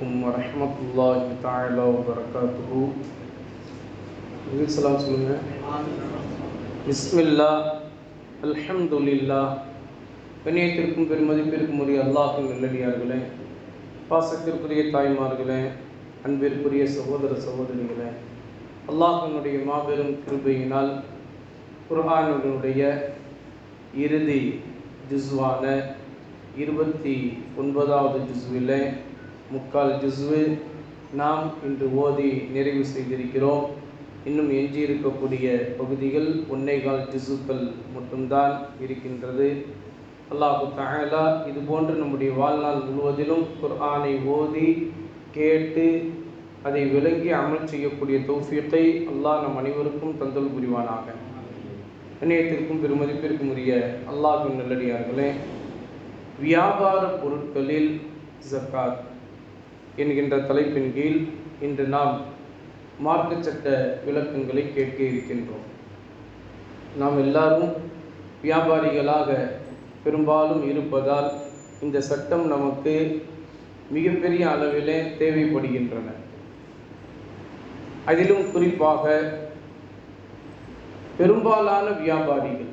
عليكم ورحمة الله تعالى وبركاته சலாம் சொல்லுங்க பிஸ்மில்லா அல்ஹம்துலில்லா கண்ணியத்திற்கும் பெருமதிப்பிற்கும் உரிய அல்லாஹின் நல்லடியார்களே பாசத்திற்குரிய தாய்மார்களே அன்பிற்குரிய சகோதர சகோதரிகளே அல்லாஹினுடைய மாபெரும் கிருபையினால் குர்ஆனுடைய இறுதி ஜுஸ்வான இருபத்தி ஒன்பதாவது ஜுஸ்வில் முக்கால் ஜிஸ்வு நாம் இன்று ஓதி நிறைவு செய்திருக்கிறோம். இன்னும் எஞ்சியிருக்கக்கூடிய பகுதிகள் ஒன்னேகால் ஜிசுக்கள் மட்டும்தான் இருக்கின்றது. அல்லாஹு தகலா இது போன்று நம்முடைய வாழ்நாள் முழுவதிலும் குர்ஆனை ஓதி கேட்டு அதை விளங்கி அமல் செய்யக்கூடிய தௌஃபியத்தை அல்லாஹ் நம் அனைவருக்கும் தந்தல் புரிவானாக. இணையத்திற்கும் பெருமதிப்பிற்கும் உரிய அல்லாஹின் நல்லடியார்களே வியாபார பொருட்களில் ஜக்காத் என்கின்ற தலைப்பின் கீழ் இன்று நாம் மார்க்க சட்ட விளக்கங்களை கேட்க இருக்கின்றோம். நாம் எல்லாரும் வியாபாரிகளாக பெரும்பாலும் இருப்பதால் இந்த சட்டம் நமக்கு மிகப்பெரிய அளவிலே தேவைப்படுகின்றன. அதிலும் குறிப்பாக பெரும்பாலான வியாபாரிகள்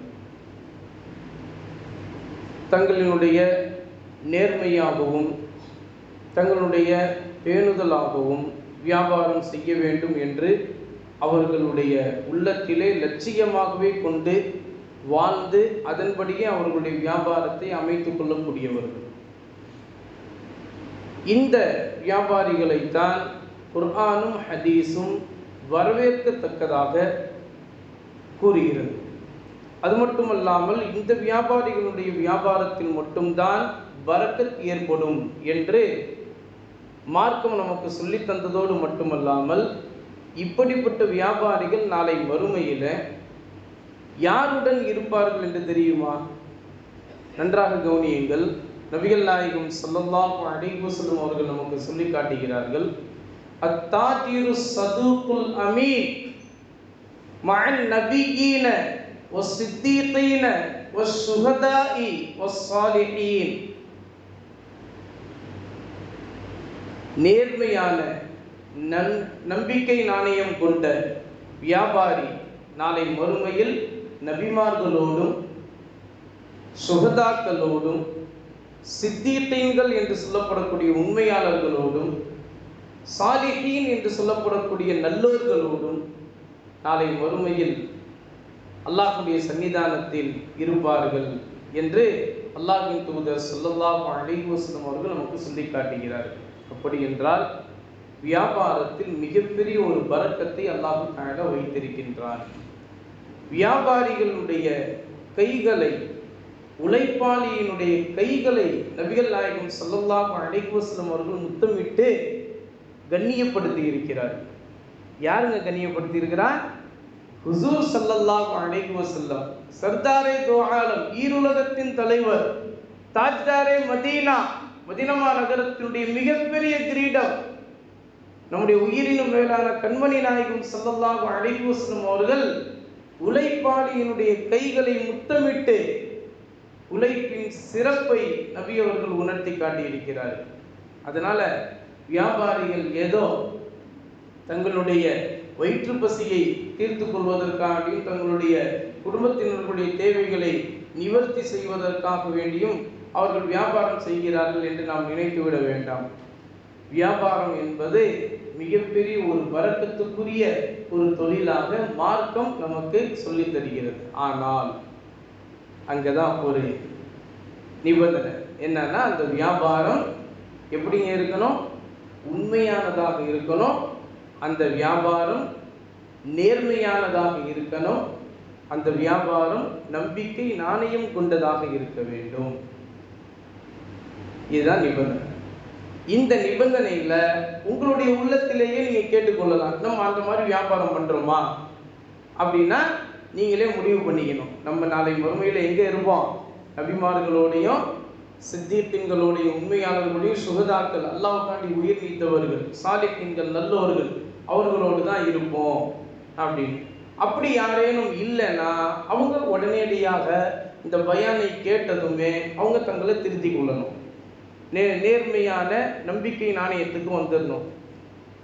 தங்களினுடைய நேர்மையாகவும் தங்களுடைய பேணுதலாகவும் வியாபாரம் செய்ய வேண்டும் என்று அவர்களுடைய உள்ளத்திலே லட்சியமாகவே கொண்டு வாழ்ந்து அதன்படியே அவர்களுடைய வியாபாரத்தை அமைத்து கொள்ளக்கூடியவர்கள். இந்த வியாபாரிகளைத்தான் குர்ஆனும் ஹதீஸும் வரவேற்கத்தக்கதாக கூறுகிறது. அது மட்டுமல்லாமல் இந்த வியாபாரிகளுடைய வியாபாரத்தில் மட்டும்தான் வரக்கத் ஏற்படும் என்று மார்க்கம் நமக்கு சொல்லி தந்ததோடு மட்டுமல்லாமல் இப்படிப்பட்ட வியாபாரிகள் நாளை மறுமையில் யாருடன் இருப்பார்கள் என்று தெரியுமா? நன்றாக கவனியுங்கள். நபிகள் நாயகம் சொல்லல்லாஹு அலைவசல்லம் அவர்கள் நமக்கு சொல்லி காட்டுகிறார்கள் அத்தாத்திரு சதுகுல் அமீன் மகன் நபிகீன ஒ சித்தீத்தீன ஒ சுகதாயி ஒ சாலிஹீன் நேர்மையான நன் நம்பிக்கை நாணயம் கொண்ட வியாபாரி நாளை மறுமையில் நபிமார்களோடும் சுகதாக்களோடும் சித்தீட்டைங்கள் என்று சொல்லப்படக்கூடிய உண்மையாளர்களோடும் சாலிஹீன் என்று சொல்லப்படக்கூடிய நல்லோர்களோடும் நாளை மறுமையில் அல்லாஹுடைய சன்னிதானத்தில் இருப்பார்கள் என்று அல்லாஹின் தூதர் சொல்லல்லா அலைஹி அவர்கள் நமக்கு சொல்லி காட்டுகிறார்கள் அப்படி என்றால் வியாபாரத்தில் மிகப்பெரிய ஒரு பறக்கத்தை அல்லாஹு தாழ வைத்திருக்கின்றார் வியாபாரிகளுடைய கைகளை உழைப்பாளியினுடைய கைகளை நபிகள் நாயகம் சொல்லல்லாஹ் அழைக்குவசலம் அவர்கள் முத்தமிட்டு கண்ணியப்படுத்தி இருக்கிறார். யாருங்க கண்ணியப்படுத்தி இருக்கிறார்? ஹுசூர் சல்லல்லாஹு அலைஹி சர்தாரே தோஆலம் ஈருலகத்தின் தலைவர் தாஜ்தாரே மதீனா மதினமா நகரத்தினுடைய மிகப்பெரிய கிரீடம் நம்முடைய உயிரினும் மேலான கண்மணி நாயகம் சல்லல்லாஹு அலைஹி அவர்கள் உழைப்பாளியினுடைய கைகளை முத்தமிட்டு உழைப்பின் சிறப்பை நபி அவர்கள் உணர்த்தி காட்டியிருக்கிறார்கள். அதனால வியாபாரிகள் ஏதோ தங்களுடைய வயிற்று பசியை தீர்த்து கொள்வதற்காகவும் தங்களுடைய குடும்பத்தினர்களுடைய தேவைகளை நிவர்த்தி செய்வதற்காக வேண்டியும் அவர்கள் வியாபாரம் செய்கிறார்கள் என்று நாம் நினைத்துவிட வேண்டாம். வியாபாரம் என்பது மிகப்பெரிய ஒரு வரக்கத்துக்குரிய ஒரு தொழிலாக மார்க்கம் நமக்கு சொல்லி தருகிறது. ஆனால் அங்கதான் ஒரு நிபந்தனை. என்னன்னா அந்த வியாபாரம் எப்படிங்க இருக்கணும்? உண்மையானதாக இருக்கணும். அந்த வியாபாரம் நேர்மையானதாக இருக்கணும். அந்த வியாபாரம் நம்பிக்கை நாணயம் கொண்டதாக இருக்க வேண்டும். இதுதான் நிபந்தனை. இந்த நிபந்தனையில உங்களுடைய உள்ளத்திலேயே நீங்க கேட்டுக்கொள்ளலாம் நம்ம அந்த மாதிரி வியாபாரம் பண்றோமா? அப்படின்னா நீங்களே முடிவு பண்ணிக்கணும். நம்ம நாளை மறுமையில எங்க இருப்போம்? நபிமார்களோடையும் சித்தீப்பின்களுடைய உண்மையாளர்களோடையும் சுகதாக்கள் அல்லாவுக்காண்டி உயிர் நீத்தவர்கள் சாலிக்கின்கள் நல்லவர்கள் அவர்களோடு தான் இருப்போம். அப்படின்னு. அப்படி யாரேனும் இல்லைன்னா அவங்க உடனடியாக இந்த பயானை கேட்டதுமே அவங்க தங்களை திருத்திக் கொள்ளணும். நே நேர்மையான நம்பிக்கை நாணயத்துக்கு வந்துடணும்.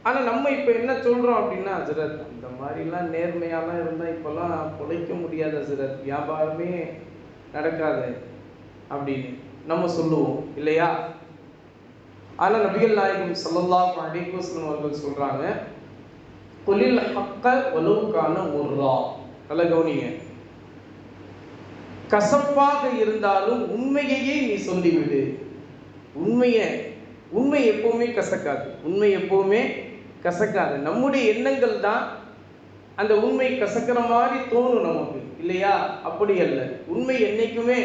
ஆனால் நம்ம இப்போ என்ன சொல்கிறோம் அப்படின்னா ஹசரத் இந்த மாதிரிலாம் நேர்மையாலாம் இருந்தால் இப்போல்லாம் பிழைக்க முடியாத ஹசரத். வியாபாரமே நடக்காது அப்படின்னு நம்ம சொல்லுவோம் இல்லையா? ஆனால் நபிகள் நாயகம் சல்லல்லா அலைஹி அவர்கள் சொல்கிறாங்க தொழில் ஹக்க வலுவுக்கான முர்ரா. நல்ல கவனிங்க. கசப்பாக இருந்தாலும் உண்மையையே நீ சொல்லிவிடு. உண்மையை உண்மை எப்பவுமே கசக்காது. உண்மை எப்பவுமே கசக்காது. நம்முடைய எண்ணங்கள் தான் அந்த உண்மை கசக்கிற மாதிரி தோணும் நமக்கு. இல்லையா? அப்படி அல்ல. உண்மை என்னைக்குமே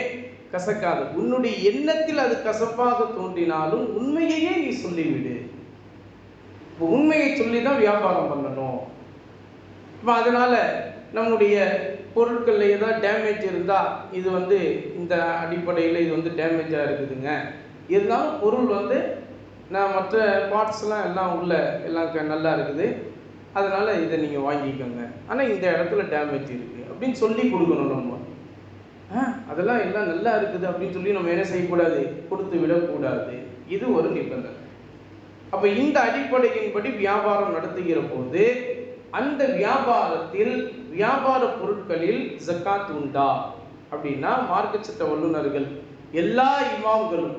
கசக்காது. உன்னுடைய எண்ணத்தில் அது கசப்பாக தோன்றினாலும் உண்மையையே நீ சொல்லிவிடு. இப்போ உண்மையை சொல்லி தான் வியாபாரம் பண்ணணும். இப்போ அதனால நம்முடைய பொருட்களில் ஏதாவது டேமேஜ் இருந்தால் இது வந்து இந்த அடிப்படையில் இது வந்து டேமேஜாக இருக்குதுங்க. இருந்தாலும் பொருள் வந்து நான் மற்ற பார்ட்ஸ்லாம் எல்லாம் உள்ள எல்லாம் நல்லா இருக்குது. அதனால் இதை நீங்கள் வாங்கிக்கோங்க. ஆனால் இந்த இடத்துல டேமேஜ் இருக்குது அப்படின்னு சொல்லி கொடுக்கணும் நம்ம. ஆ அதெல்லாம் எல்லாம் நல்லா இருக்குது அப்படின்னு சொல்லி நம்ம என்ன செய்யக்கூடாது? கொடுத்து விடக்கூடாது. இது ஒரு நிபந்தனை. அப்போ இந்த அடிப்படையின்படி வியாபாரம் நடத்துகிற போது அந்த வியாபாரத்தில் வியாபார பொருட்களில் ஜக்காத் உண்டா? அப்படின்னா மார்க்க சட்ட வல்லுநர்கள் எல்லா இமாம்களும்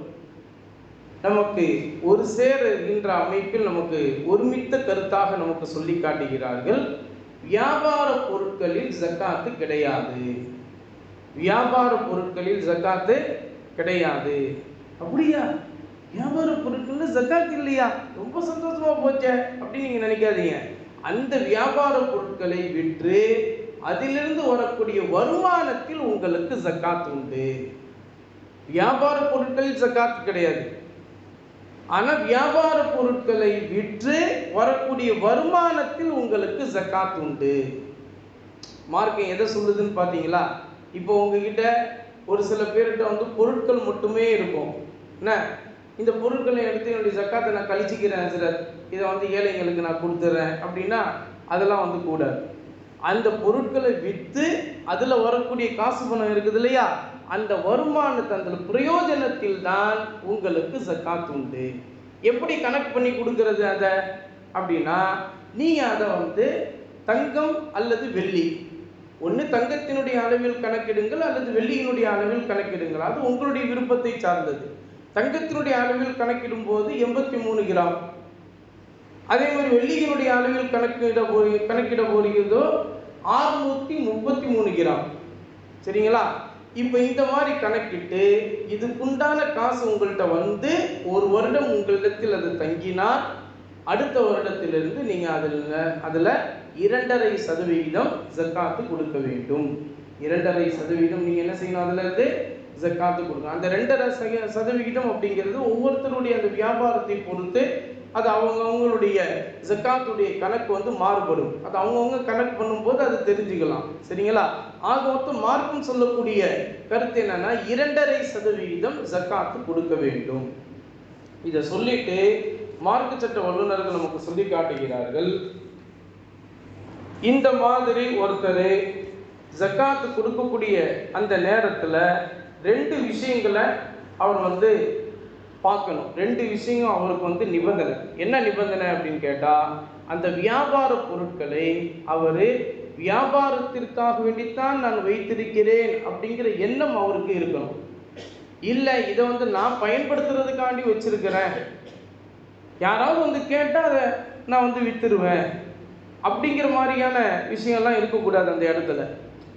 நமக்கு ஒரு சேர் என்ற அமைப்பில் நமக்கு ஒருமித்த கருத்தாக நமக்கு சொல்லி காட்டுகிறார்கள். வியாபார பொருட்களில் ஜக்காத்து கிடையாது. வியாபார பொருட்களில் ஜக்காத்து கிடையாது. அப்படியா? வியாபார பொருட்கள்ல ஜக்காத் இல்லையா? ரொம்ப சந்தோஷமா போச்சே அப்படின்னு நீங்க நினைக்காதீங்க. அந்த வியாபார பொருட்களை விற்று அதிலிருந்து வரக்கூடிய வருமானத்தில் உங்களுக்கு ஜக்காத் உண்டு. வியாபார பொருட்களில் ஜக்காத் கிடையாது. ஆனால் வியாபார பொருட்களை விற்று வரக்கூடிய வருமானத்தில் உங்களுக்கு ஜக்காத் உண்டு. மார்க்கம் எதை சொல்லுதுன்னு பார்த்தீங்களா இப்போ உங்ககிட்ட ஒரு சில பேர்கிட்ட வந்து பொருட்கள் மட்டுமே இருக்கும். என்ன? இந்த பொருட்களை எடுத்து என்னுடைய ஜக்காத்தை நான் கழிச்சிக்கிறேன் சார் இதை வந்து ஏழைங்களுக்கு நான் கொடுத்துட்றேன் அப்படின்னா அதெல்லாம் வந்து கூடாது. அந்த பொருட்களை விற்று அதில் வரக்கூடிய காசு பணம் இருக்குது இல்லையா? அந்த வருமானத்தை அந்த பிரயோஜனத்தில் தான் உங்களுக்கு ஜக்காத் உண்டு. எப்படி கணக்கு பண்ணி கொடுக்கறது அதை? அப்படின்னா நீங்கள் அதை வந்து தங்கம் அல்லது வெள்ளி. ஒன்று தங்கத்தினுடைய அளவில் கணக்கிடுங்கள் அல்லது வெள்ளியினுடைய அளவில் கணக்கிடுங்கள். அது உங்களுடைய விருப்பத்தை சார்ந்தது. தங்கத்தினுடைய அளவில் கணக்கிடும் போது எண்பத்தி மூணு கிராம். அதே மாதிரி வெள்ளியினுடைய அளவில் கணக்கிட போய் கணக்கிட போகிறதோ ஆறுநூற்றி முப்பத்தி மூணு கிராம். சரிங்களா? இப்போ இந்த மாதிரி கணக்கிட்டு இதுக்குண்டான காசு உங்கள்கிட்ட வந்து ஒரு வருடம் உங்களிடத்தில் அது தங்கினால் அடுத்த வருடத்திலிருந்து நீங்கள் அதில் அதில் இரண்டரை சதவிகிதம் ஜக்காத்து கொடுக்க வேண்டும். இரண்டரை சதவிகிதம் நீங்கள் என்ன செய்யணும் அதில் இருந்து ஜக்காத்து கொடுக்கணும். அந்த ரெண்டரை சதவிகிதம் அப்படிங்கிறது ஒவ்வொருத்தருடைய அந்த வியாபாரத்தை பொறுத்து அது அவங்க அவங்களுடைய ஜக்காத்துடைய கணக்கு வந்து மாறுபடும். அது அவங்கவுங்க கணக்கு பண்ணும்போது அது தெரிஞ்சுக்கலாம். சரிங்களா? ஆக மொத்தம் மார்க்கம் சொல்லக்கூடிய கருத்து என்னன்னா இரண்டரை சதவிகிதம் ஜக்காத்து கொடுக்க வேண்டும். இதை சொல்லிட்டு மார்க்க சட்ட வல்லுநர்கள் நமக்கு சொல்லி காட்டுகிறார்கள். இந்த மாதிரி ஒருத்தர் ஜக்காத்து கொடுக்கக்கூடிய அந்த நேரத்தில் ரெண்டு விஷயங்களை அவர் வந்து பார்க்கணும். ரெண்டு விஷயம் அவருக்கு வந்து நிபந்தனை. என்ன நிபந்தனை அப்படின்னு கேட்டால் அந்த வியாபார பொருட்களை அவர் வியாபாரத்திற்காக வேண்டித்தான் நான் வைத்திருக்கிறேன் அப்படிங்கிற எண்ணம் அவருக்கு இருக்கணும். இல்லை இதை வந்து நான் பயன்படுத்துறதுக்காண்டி வச்சிருக்கிறேன். யாராவது வந்து கேட்டால் அதை நான் வந்து வித்துருவேன். அப்படிங்கிற மாதிரியான விஷயம்லாம் இருக்கக்கூடாது அந்த இடத்துல.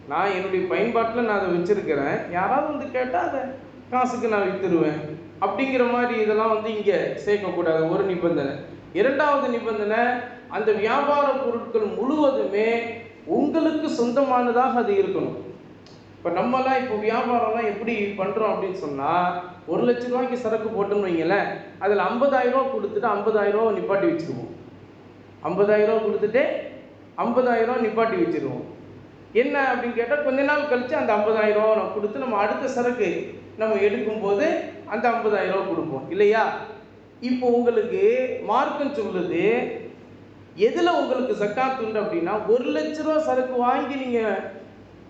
நான் என்னுடைய பயன்பாட்டில் நான் அதை வச்சிருக்கிறேன். யாராவது வந்து கேட்டால் அதை காசுக்கு நான் வித்துருவேன். அப்படிங்கிற மாதிரி இதெல்லாம் வந்து இங்கே சேர்க்கக்கூடாது. ஒரு நிபந்தனை. இரண்டாவது நிபந்தனை அந்த வியாபார பொருட்கள் முழுவதுமே உங்களுக்கு சொந்தமானதாக அது இருக்கணும். இப்போ நம்மலாம் இப்போ வியாபாரம்லாம் எப்படி பண்ணுறோம் அப்படின்னு சொன்னால் ஒரு லட்ச ரூபாய்க்கு சரக்கு போட்டோம்னு வைங்களேன் அதில் ஐம்பதாயிரரூவா கொடுத்துட்டு ஐம்பதாயிரரூவா நிப்பாட்டி வச்சுருவோம். ஐம்பதாயிரரூவா கொடுத்துட்டு ஐம்பதாயிரரூவா நிப்பாட்டி வச்சிருவோம். என்ன அப்படின்னு கேட்டால் கொஞ்ச நாள் கழித்து அந்த ஐம்பதாயிரரூவா நம்ம கொடுத்து நம்ம அடுத்த சரக்கு நம்ம எடுக்கும்போது அந்த ஐம்பதாயிரம் ரூபா கொடுப்போம். இல்லையா? இப்போ உங்களுக்கு மார்க்கம் சொல்லுது. எதில் உங்களுக்கு சக்காத்துண்டு அப்படின்னா ஒரு லட்ச ரூபா சரக்கு வாங்கி நீங்கள்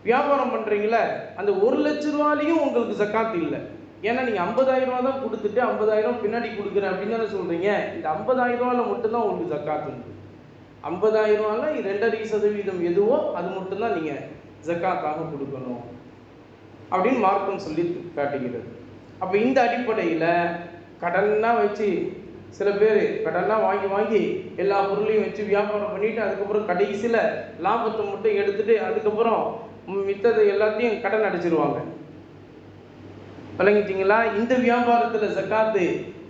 வியாபாரம் பண்ணுறீங்களே அந்த ஒரு லட்ச ரூபாலையும் உங்களுக்கு சக்காத்து இல்லை. ஏன்னா நீங்கள் ஐம்பதாயிரம் ரூபா தான் கொடுத்துட்டு ஐம்பதாயிரம் பின்னாடி கொடுக்குறேன் அப்படின்னு தானே சொல்கிறீங்க இந்த ஐம்பதாயிரம் ரூபாவில் மட்டும்தான் உங்களுக்கு ஜக்காத் உண்டு. ஐம்பதாயிரம் ரூபாயில் ரெண்டரை சதவீதம் எதுவோ அது மட்டும்தான் நீங்கள் ஜக்காத்தாக கொடுக்கணும் அப்படின்னு மார்க்கம் சொல்லி காட்டுகிறது. அப்போ இந்த அடிப்படையில் கடனாக வச்சு சில பேர் கடனாக வாங்கி வாங்கி எல்லா பொருளையும் வச்சு வியாபாரம் பண்ணிட்டு அதுக்கப்புறம் கடைசியில் லாபத்தை மட்டும் எடுத்துட்டு அதுக்கப்புறம் மித்ததை எல்லாத்தையும் கடன் அடைச்சிருவாங்க. விளங்கிட்டீங்களா? இந்த வியாபாரத்தில் ஜக்காத்து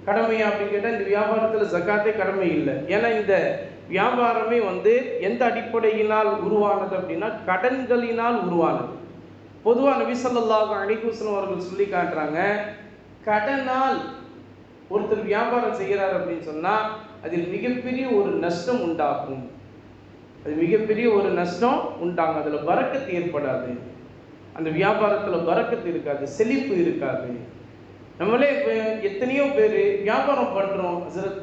கடமையா அப்படின்னு கேட்டால் இந்த வியாபாரத்தில் ஜக்காத்தே கடமை இல்லை. ஏன்னா இந்த வியாபாரமே வந்து எந்த அடிப்படையினால் உருவானது அப்படின்னா கடன்களினால் உருவானது. பொதுவாக நபி ஸல்லல்லாஹு அவர்கள் சொல்லி காட்டுறாங்க கடனால் ஒருத்தர் வியாபாரம் செய்கிறார் அப்படின்னு சொன்னால் அதில் மிகப்பெரிய ஒரு நஷ்டம் உண்டாகும். அது மிகப்பெரிய ஒரு நஷ்டம் உண்டாகும். அதில் வரக்கத்து ஏற்படாது. அந்த வியாபாரத்தில் வரக்கத்து இருக்காது செழிப்பு இருக்காது. நம்மளே இப்போ எத்தனையோ பேர் வியாபாரம் பண்ணுறோம் ஹசரத்.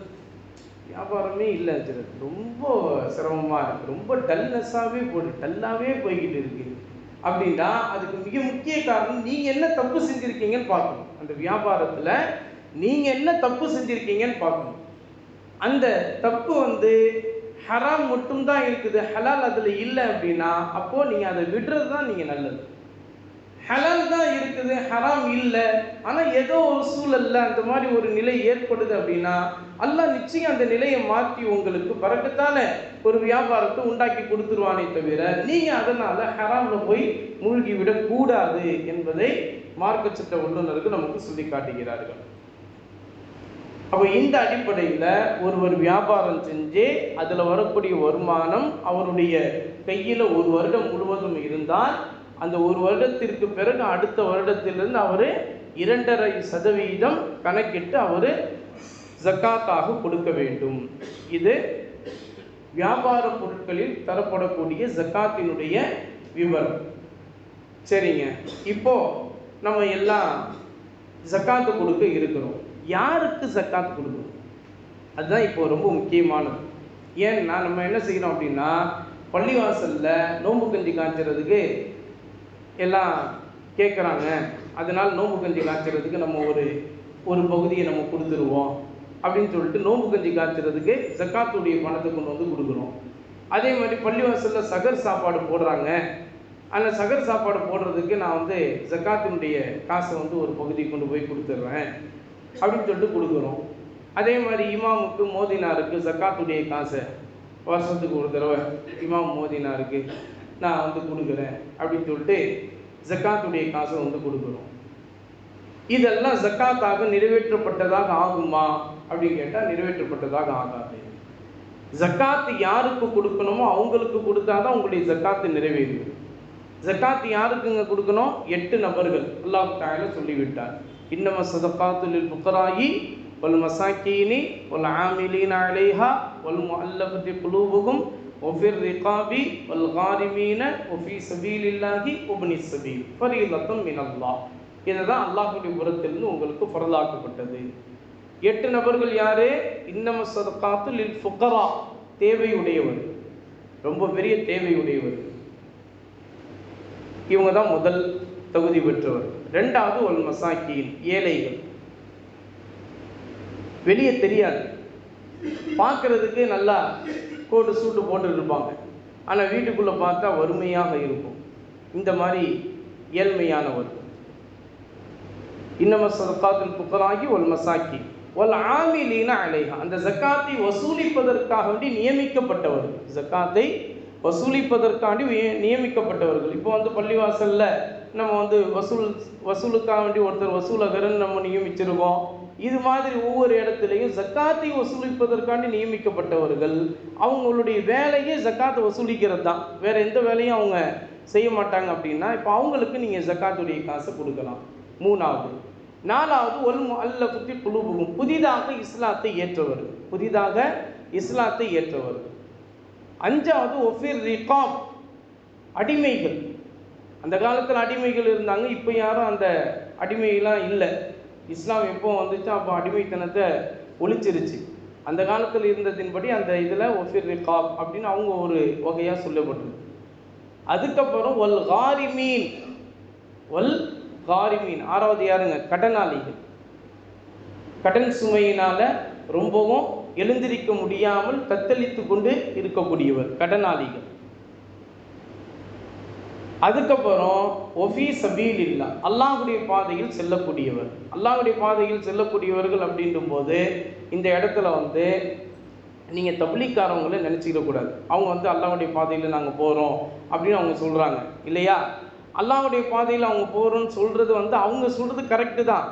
வியாபாரமே இல்லை ஹசரத். ரொம்ப சிரமமாக இருக்குது ரொம்ப டல்னஸ்ஸாகவே போட்டு டல்லாகவே போய்கிட்டு இருக்குது அப்படின்னா அதுக்கு மிக முக்கிய காரணம் நீங்கள் என்ன தப்பு செஞ்சுருக்கீங்கன்னு பார்க்கணும். அந்த வியாபாரத்தில் நீங்கள் என்ன தப்பு செஞ்சுருக்கீங்கன்னு பார்க்கணும். அந்த தப்பு வந்து ஹராம் மட்டும்தான் இருக்குது ஹலால் அதில் இல்லை அப்படின்னா அப்போது நீங்கள் அதை விடுறது தான் நீங்கள் நல்லது. ஹலால் தான் இருக்குது ஹராம் இல்லை. ஆனால் ஏதோ ஒரு சூழல்ல அந்த மாதிரி ஒரு நிலை ஏற்படுது அப்படின்னா அல்லாஹ் நிச்சயம் அந்த நிலையை மாற்றி உங்களுக்கு பறக்கத்தான ஒரு வியாபாரத்தை உண்டாக்கி கொடுத்துருவானே தவிர நீங்கள் அதனால் ஹராமில் போய் மூழ்கி விடக்கூடாது என்பதை மார்க்கச்சட்ட சட்ட நமக்கு சொல்லி காட்டுகிறார்கள். அப்போ இந்த அடிப்படையில் ஒருவர் வியாபாரம் செஞ்சு அதில் வரக்கூடிய வருமானம் அவருடைய கையில் ஒரு வருடம் முழுவதும் இருந்தால் அந்த ஒரு வருடத்திற்கு பிறகு அடுத்த வருடத்திலிருந்து அவர் இரண்டரை சதவீதம் கணக்கிட்டு அவர் ஜக்காத்தாக கொடுக்க வேண்டும். இது வியாபார பொருட்களில் தரப்படக்கூடிய ஜக்காத்தினுடைய விவரம் சரிங்க. இப்போ நம்ம எல்லாம் ஜக்காத்து கொடுக்க இருக்கிறோம். யாருக்கு ஜக்காத்து கொடுக்கணும்? அதுதான் இப்போ ரொம்ப முக்கியமானது. ஏன்னா நம்ம என்ன செய்யணும் அப்படின்னா பள்ளிவாசலில் நோம்பு கஞ்சி காய்ச்சறதுக்கு எல்லாம் கேட்குறாங்க அதனால் நோம்பு கஞ்சி காய்ச்சறதுக்கு நம்ம ஒரு ஒரு பகுதியை நம்ம கொடுத்துருவோம். அப்படின்னு சொல்லிட்டு நோம்பு கஞ்சி காய்ச்சறதுக்கு ஜக்காத்துடைய பணத்தை கொண்டு வந்து கொடுக்குறோம். அதே மாதிரி பள்ளிவாசலில் சகர் சாப்பாடு போடுறாங்க. அந்த சகர் சாப்பாடு போடுறதுக்கு நான் வந்து ஜக்காத்தினுடைய காசை வந்து ஒரு பகுதி கொண்டு போய் கொடுத்துட்றேன் அப்படின்னு சொல்லிட்டு கொடுக்குறோம். அதே மாதிரி இமாமுக்கு மோதினாருக்கு ஜக்காத்துடைய காசை. வருஷத்துக்கு ஒரு தடவை இமாம் மோதினாருக்கு. நான் வந்து கொடுக்குறேன் அப்படின்னு சொல்லிட்டு ஜக்காத்துடைய காசை வந்து கொடுக்குறோம் இதெல்லாம் ஜக்காத்தாக நிறைவேற்றப்பட்டதாக ஆகுமா அப்படின்னு கேட்டால் நிறைவேற்றப்பட்டதாக ஆகாது. ஜக்காத்து யாருக்கு கொடுக்கணுமோ அவங்களுக்கு கொடுத்தாதான் உங்களுடைய ஜக்காத்து நிறைவேறும். ஜக்காத்து யாருக்குங்க கொடுக்கணும்? எட்டு நபர்கள். அல்லாஹ் தாயில சொல்லிவிட்டார். இன்னம சதக்காத்துலில் புக்கராயி ஒல் மசாக்கீனி ஒல் ஆமிலீன் அலேஹா ஒல் முஅல்லஃபதி குலூபுகும் ஒஃபிர் ரிகாபி வல் காரிமீன ஒஃபி சபீலில்லாஹி உப்னி சபீல் ஃபரீலத்தம் மினல்லா இதை தான் அல்லாஹுடைய புறத்திலிருந்து உங்களுக்கு பரலாக்கப்பட்டது எட்டு நபர்கள் யாரு? இன்னம சதகாத்து லில் ஃபுக்கரா தேவையுடையவர். ரொம்ப பெரிய தேவையுடையவர். இவங்க தான் முதல் தகுதி பெற்றவர். ரெண்டாவது ஒல் மசாக்கியின் ஏழைகள். வெளியே தெரியாது. பார்க்கறதுக்கு நல்லா கோட்டு சூட்டு போட்டு இருப்பாங்க ஆனால் வீட்டுக்குள்ளே பார்த்தா வறுமையாக இருக்கும். இந்த மாதிரி ஏழ்மையானவர் இன்னம சதக்காத்தில் புக்கராகி ஒல் மசாக்கி. ஒல் ஆமிலீன அலைஹா. அந்த ஜக்காத்தை வசூலிப்பதற்காக வேண்டி நியமிக்கப்பட்டவர்கள் ஜக்காத்தை வசூலிப்பதற்காண்டி நியமிக்கப்பட்டவர்கள். இப்போ வந்து பள்ளிவாசலில் நம்ம வந்து வசூல் வசூலுக்காக வேண்டி ஒருத்தர் வசூலகரன் நம்ம நியமிச்சிருக்கோம். இது மாதிரி ஒவ்வொரு இடத்துலையும் ஜக்காத்தை வசூலிப்பதற்காண்டி நியமிக்கப்பட்டவர்கள் அவங்களுடைய வேலையே ஜக்காத்தை வசூலிக்கிறது தான் வேற எந்த வேலையும் அவங்க செய்ய மாட்டாங்க அப்படின்னா இப்போ அவங்களுக்கு நீங்கள் ஜக்காத்துடைய காசை கொடுக்கலாம். மூணாவது. நாலாவது ஒல் அல்ல குத்தி குழுவும் புதிதாக இஸ்லாத்தை ஏற்றவர். புதிதாக இஸ்லாத்தை ஏற்றவர். அஞ்சாவது ஒஃபிர் ரிகாப். அடிமைகள். அந்த காலத்தில் அடிமைகள் இருந்தாங்க இப்போ யாரும் அந்த அடிமைகள்லாம் இல்லை. இஸ்லாம் எப்போ வந்துச்சோ அப்போ அடிமைத்தனத்தை ஒழிச்சிருச்சு. அந்த காலத்தில் இருந்ததின்படி அந்த இதில் ஒஃபிர் ரிகாப் அப்படின்னு அவங்க ஒரு வகையாக சொல்லப்பட்டது. அதுக்கப்புறம் ஒல் காரிமீன் ஒல் காரிமீன் ஆறாவது யாருங்க? கடனாளிகள். கடன் சுமையினால் ரொம்பவும் எழுந்திருக்க முடியாமல் தத்தளித்து கொண்டு இருக்கக்கூடியவர் கடனாளிகள். அதுக்கப்புறம் ஒஃபி சபீல் இல்லா அல்லாஹுடைய பாதையில் செல்லக்கூடியவர். அல்லாஹுடைய பாதையில் செல்லக்கூடியவர்கள் அப்படின்றும் போது இந்த இடத்துல வந்து நீங்கள் தபிலிக்காரவங்கள நினச்சிக்கிடக்கூடாது அவங்க வந்து அல்லாஹுடைய பாதையில் நாங்கள் போகிறோம் அப்படின்னு அவங்க சொல்கிறாங்க இல்லையா? அல்லாஹுடைய பாதையில் அவங்க போகிறோன்னு சொல்கிறது வந்து அவங்க சொல்கிறது கரெக்டு தான்.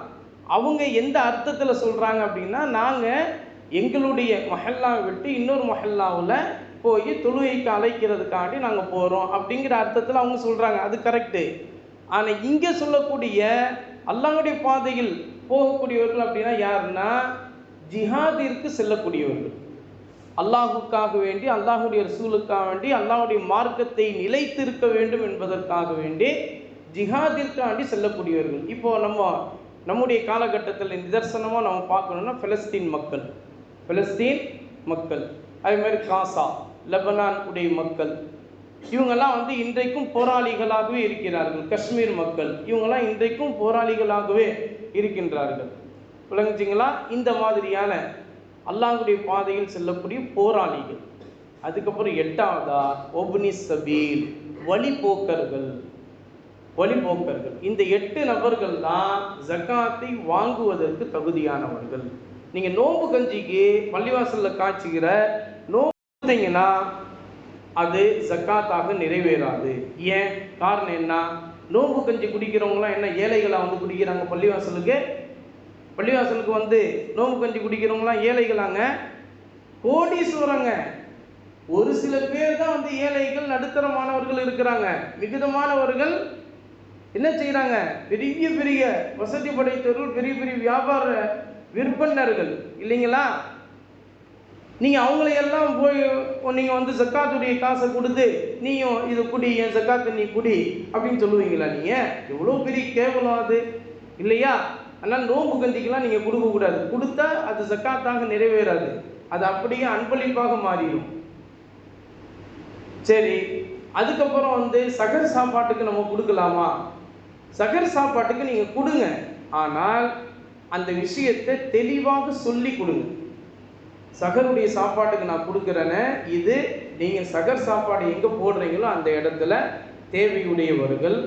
அவங்க எந்த அர்த்தத்தில் சொல்கிறாங்க அப்படின்னா நாங்கள் எங்களுடைய மஹல்லாவை விட்டு இன்னொரு மஹல்லாவில் போய் தொழுகைக்கு அழைக்கிறதுக்காண்டி நாங்கள் போகிறோம் அப்படிங்கிற அர்த்தத்தில் அவங்க சொல்கிறாங்க அது கரெக்டு ஆனால் இங்கே சொல்லக்கூடிய அல்லாவுடைய பாதையில் போகக்கூடியவர்கள் அப்படின்னா யாருன்னா ஜிஹாதிற்கு செல்லக்கூடியவர்கள். அல்லாஹுக்காக வேண்டி அல்லாஹுடைய ரசூலுக்காக வேண்டி அல்லாஹுடைய மார்க்கத்தை நிலைத்திருக்க வேண்டும் என்பதற்காக வேண்டி ஜிஹாதிற்காண்டி செல்லக்கூடியவர்கள். இப்போ நம்ம நம்முடைய காலகட்டத்தில் நிதர்சனமாக நம்ம பார்க்கணுன்னா ஃபிலஸ்தீன் மக்கள். ஃபிலஸ்தீன் மக்கள். அதே மாதிரி காசா. லெபனான் உடைய மக்கள். இவங்கெல்லாம் வந்து இன்றைக்கும் போராளிகளாகவே இருக்கிறார்கள். காஷ்மீர் மக்கள். இவங்கெல்லாம் இன்றைக்கும் போராளிகளாகவே இருக்கின்றார்கள். விளங்குச்சிங்களா? இந்த மாதிரியான அல்லாஹுடைய பாதையில் செல்லக்கூடிய போராளிகள். அதுக்கப்புறம் எட்டாவதா? ஒபுனி சபீல் வழிபோக்கர்கள். வழிபோக்கர்கள். இந்த எட்டு நபர்கள் தான் ஜக்காத்தை வாங்குவதற்கு தகுதியானவர்கள். நீங்கள் நோம்பு கஞ்சிக்கு பள்ளிவாசலில் காய்ச்சுகிற நோ கொடுத்தீங்கன்னா அது ஜக்காத்தாக நிறைவேறாது. ஏன்? காரணம் என்ன? நோம்பு கஞ்சி குடிக்கிறவங்களாம் என்ன ஏழைகளாக வந்து குடிக்கிறாங்க பள்ளிவாசலுக்கு? பள்ளிவாசலுக்கு வந்து நோம்பு கஞ்சி குடிக்கிறவங்களாம் ஏழைகளாங்க? கோடீஸ்வரங்க. ஒரு சில பேர் தான் வந்து ஏழைகள் நடுத்தரமானவர்கள் இருக்கிறாங்க. மிகுதமானவர்கள் என்ன செய்கிறாங்க பெரிய பெரிய வசதி படைத்தவர்கள் பெரிய பெரிய வியாபார விற்பனர்கள். இல்லைங்களா? நீங்கள் அவங்களையெல்லாம் போய் நீங்கள் வந்து ஜக்காத்துடைய காசை கொடுத்து நீயும் இது குடி என் ஜக்காத்தை நீ குடி அப்படின்னு சொல்லுவீங்களா நீங்கள் எவ்வளோ பெரிய கேவலம் அது. இல்லையா? அதனால் நோம்பு கந்திக்கெல்லாம் நீங்கள் கொடுக்கக்கூடாது கொடுத்தா அது ஜக்காத்தாக நிறைவேறாது. அது அப்படியே அன்பளிப்பாக மாறிடும். சரி அதுக்கப்புறம் வந்து சகர் சாப்பாட்டுக்கு நம்ம கொடுக்கலாமா? சகர் சாப்பாட்டுக்கு நீங்கள் கொடுங்க. ஆனால் அந்த விஷயத்தை தெளிவாக சொல்லி கொடுங்க. சகருடைய சாப்பாட்டுக்கு நான் கொடுக்குறேன்னு இது நீங்கள் சகர் சாப்பாடு எங்கே போடுறீங்களோ அந்த இடத்துல தேவையுடையவர்கள்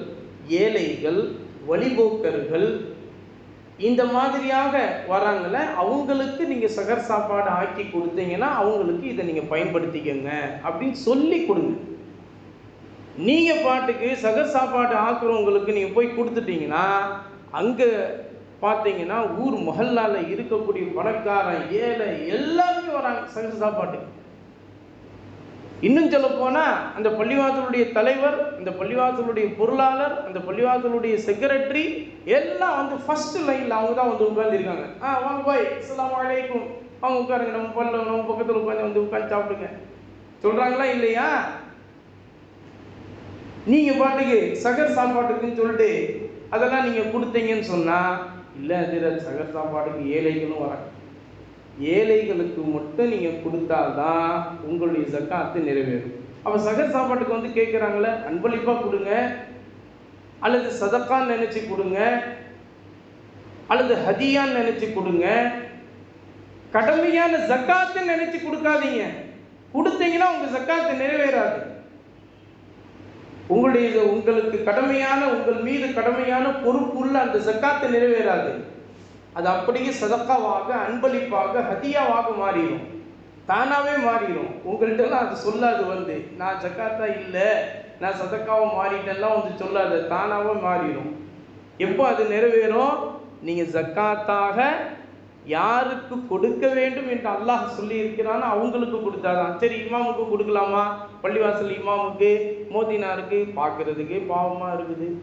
ஏழைகள் வழிபோக்கர்கள் இந்த மாதிரியாக வராங்கள அவங்களுக்கு நீங்கள் சகர் சாப்பாடு ஆக்கி கொடுத்தீங்கன்னா அவங்களுக்கு இதை நீங்கள் பயன்படுத்திக்கங்க அப்படின்னு சொல்லி கொடுங்க. நீங்கள் பாட்டுக்கு சகர் சாப்பாடு ஆக்குறவங்களுக்கு நீங்கள் போய் கொடுத்துட்டீங்கன்னா அங்கே பார்த்தீங்கன்னா ஊர் மொஹல்லால இருக்கக்கூடிய பணக்காரன் ஏழை எல்லாருமே வராங்க. சகர் சாப்பாட்டுக்கு இன்னும் சொல்ல போனால் அந்த பள்ளிவாசலுடைய தலைவர் அந்த பள்ளிவாசலுடைய பொருளாளர் அந்த பள்ளிவாசலுடைய செக்ரட்டரி எல்லாம் வந்து ஃபர்ஸ்ட் லைனில் அவங்க தான் வந்து உட்காந்துருக்காங்க ஆ வாங்க பாய். இஸ்லாம் அலைக்கும். அவங்க உட்காருங்க. நம்ம பல்ல நம்ம பக்கத்தில் உட்காந்து வந்து உட்காந்து சாப்பிடுங்க. சொல்கிறாங்களா இல்லையா? நீங்கள் பாட்டுக்கு சகர் சாப்பாட்டுக்குன்னு சொல்லிட்டு அதெல்லாம் நீங்கள் கொடுத்தீங்கன்னு சொன்னால் இல்லை அதில் சகர் சாப்பாட்டுக்கு ஏழைகளும் வராங்க. ஏழைகளுக்கு மட்டும் நீங்கள் கொடுத்தால்தான் உங்களுடைய சக்காத்து நிறைவேறும். அப்போ சகர் சாப்பாட்டுக்கு வந்து கேட்குறாங்களே அன்பளிப்பாக கொடுங்க அல்லது சதக்கான்னு நினச்சி கொடுங்க அல்லது ஹதியான்னு நினச்சி கொடுங்க கடமையான ஜக்காத்துன்னு நினச்சி கொடுக்காதீங்க. கொடுத்தீங்கன்னா உங்கள் ஜக்காத்து நிறைவேறாது. உங்களுடைய உங்களுக்கு கடமையான உங்கள் மீது கடமையான பொறுப்புள்ள அந்த சக்காத்தை நிறைவேறாது. அது அப்படியே சதக்காவாக அன்பளிப்பாக ஹதியாவாக மாறிடும். தானாகவே மாறிடும். உங்கள்கிட்டலாம் அது சொல்லாது வந்து. நான் ஜக்காத்தா இல்லை. நான் சதக்காவாக மாறிட்டேன்லாம் வந்து சொல்லாது. தானாகவே மாறிடும். எப்போ அது நிறைவேறும்? நீங்கள் ஜக்காத்தாக யாருக்கு கொடுக்க வேண்டும் என்று அல்லாஹ் சொல்லி இருக்கிறான்னு அவங்களுக்கு கொடுத்தாதான். சரி இமாமுக்கு கொடுக்கலாமா? பள்ளிவாசல் இமாமுக்கு மோதினாருக்கு பார்க்கறதுக்கு பாவமாக இருக்குது.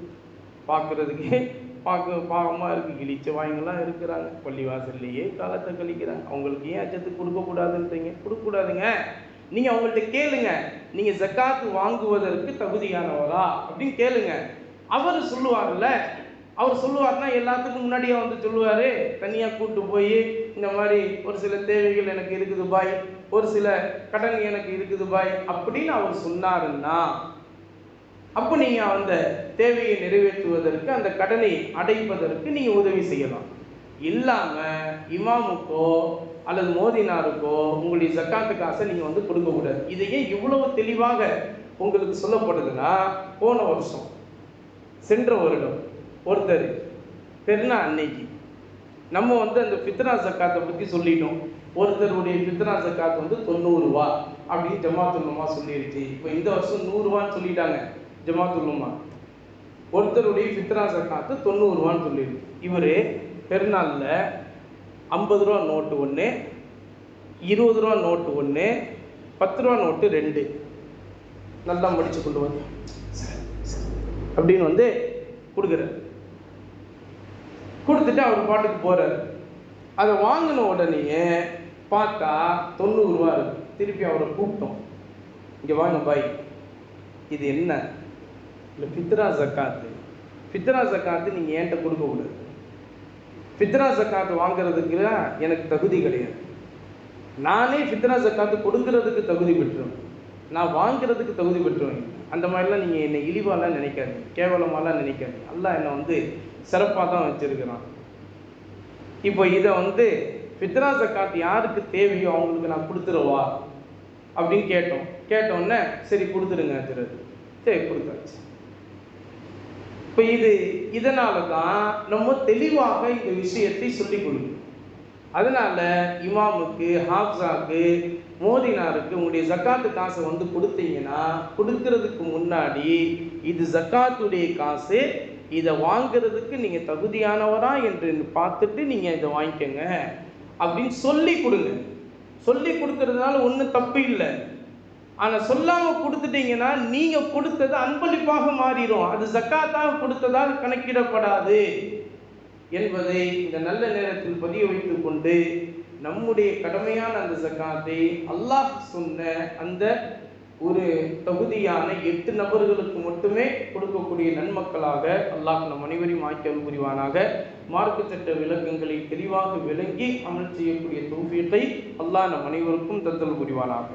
பார்க்கறதுக்கு பார்க்க பாவமாக இருக்குது இழிச்ச வாய்ங்கெல்லாம் இருக்கிறாங்க. பள்ளிவாசல்லையே காலத்தை கழிக்கிறாங்க. அவங்களுக்கு ஏன் அச்சத்துக்கு கொடுக்கக்கூடாதுன்றீங்க? கொடுக்கக்கூடாதுங்க. நீங்கள் அவங்கள்ட்ட கேளுங்க. நீங்கள் ஜக்காத்து வாங்குவதற்கு தகுதியானவரா? அப்படின்னு கேளுங்க. அவர் சொல்லுவார்ல அவர் சொல்லுவார்னா எல்லாத்துக்கும் முன்னாடியே வந்து சொல்லுவார் தனியாக கூட்டு போய் இந்த மாதிரி ஒரு சில தேவைகள் எனக்கு இருக்குது பாய் ஒரு சில கடன் எனக்கு இருக்குது பாய் அப்படின்னு அவர் சொன்னாருன்னா அப்போ நீங்கள் அந்த தேவையை நிறைவேற்றுவதற்கு அந்த கடனை அடைப்பதற்கு நீங்கள் உதவி செய்யலாம். இல்லாமல் இமாமுக்கோ அல்லது மோதினாருக்கோ உங்களுடைய ஜக்காத்து காசை நீங்கள் வந்து கொடுக்கக்கூடாது. இதையே ஏன் இவ்வளவு தெளிவாக உங்களுக்கு சொல்லப்படுதுன்னா போன வருஷம் சென்ற வருடம் ஒருத்தர் பெருனா அன்னைக்கு. நம்ம வந்து அந்த ஃபித்னா சக்காத்தை பற்றி சொல்லிட்டோம். ஒருத்தருடைய ஃபித்னா ஜக்காத் வந்து தொண்ணூறுரூவா அப்படின்னு ஜமாத்துல்லுமா சொல்லிடுச்சு இப்போ இந்த வருஷம் நூறுரூவான்னு சொல்லிட்டாங்க ஜமாத்துல்லுமா ஒருத்தருடைய ஃபித்னா சக்காத்து தொண்ணூறுரூவான்னு சொல்லிடுச்சு இவர் பெருநாளில் ஐம்பது ரூபா நோட்டு ஒன்று இருபது ரூபா நோட்டு ஒன்று பத்து ரூபா நோட்டு ரெண்டு. நல்லா மடித்து கொண்டு வந்து அப்படின்னு வந்து கொடுக்குறாரு. கொடுத்துட்டு அவர் பாட்டுக்கு போகிறாரு அதை வாங்கின உடனேயே பார்த்தா தொண்ணூறுரூவா இருக்கு. திருப்பி அவரை கூப்பிட்டோம். இங்கே வாங்க பாய் இது என்ன? இல்லை ஃபித்ரா ஜக்காத்து. ஃபித்ரா ஜக்காத்து நீங்கள் என்கிட்ட கொடுக்கக்கூடாது ஃபித்ரா ஜக்காத்து வாங்குறதுக்கு எனக்கு தகுதி கிடையாது. நானே ஃபித்ரா ஜக்காத்து கொடுக்கறதுக்கு தகுதி பெற்றோம். நான் வாங்குறதுக்கு தகுதி பெற்றவன் அந்த மாதிரிலாம் நீங்கள் என்னை இழிவாலாம் நினைக்காது கேவலமாலாம் நினைக்காது அல்லா என்னை வந்து சிறப்பாக தான் வச்சுருக்கிறான் இப்போ இதை வந்து ஃபித்ரா ஜக்காத் யாருக்கு தேவையோ அவங்களுக்கு நான் கொடுத்துருவா அப்படின்னு கேட்டோம். கேட்டோன்னே சரி கொடுத்துருங்க திரு சரி கொடுத்தாச்சு. இப்போ இது இதனால தான் நம்ம தெளிவாக இந்த விஷயத்தை சொல்லிக் கொடுக்கணும். அதனால இமாமுக்கு ஹாப்ஸாக்கு மோதினாருக்கு உங்களுடைய ஜக்காத்து காசை வந்து கொடுத்தீங்கன்னா கொடுக்கறதுக்கு முன்னாடி இது ஜக்காத்துடைய காசு இதை வாங்குறதுக்கு நீங்கள் தகுதியானவரா என்று பார்த்துட்டு நீங்கள் இதை வாங்கிக்கோங்க அப்படின்னு சொல்லி கொடுங்க. சொல்லி கொடுக்கறதுனால ஒன்றும் தப்பு இல்லை. ஆனால் சொல்லாமல் கொடுத்துட்டீங்கன்னா நீங்கள் கொடுத்தது அன்பளிப்பாக மாறிடும் அது ஜக்காத்தாக கொடுத்ததால் கணக்கிடப்படாது என்பதை இந்த நல்ல நேரத்தில் பதிய வைத்து கொண்டு நம்முடைய கடமையான அந்த ஜக்காத்தை அல்லாஹ் சொன்ன அந்த ஒரு தகுதியான எட்டு நபர்களுக்கு மட்டுமே கொடுக்கக்கூடிய நன்மக்களாக அல்லாஹ் நம் அனைவரையும் ஆக்கியல் புரிவானாக. மார்க்கு சட்ட விளக்கங்களை தெளிவாக விளங்கி அமல் செய்யக்கூடிய தௌஃபீத்தை அல்லாஹ் நம் அனைவருக்கும் தத்தல் புரிவானாக.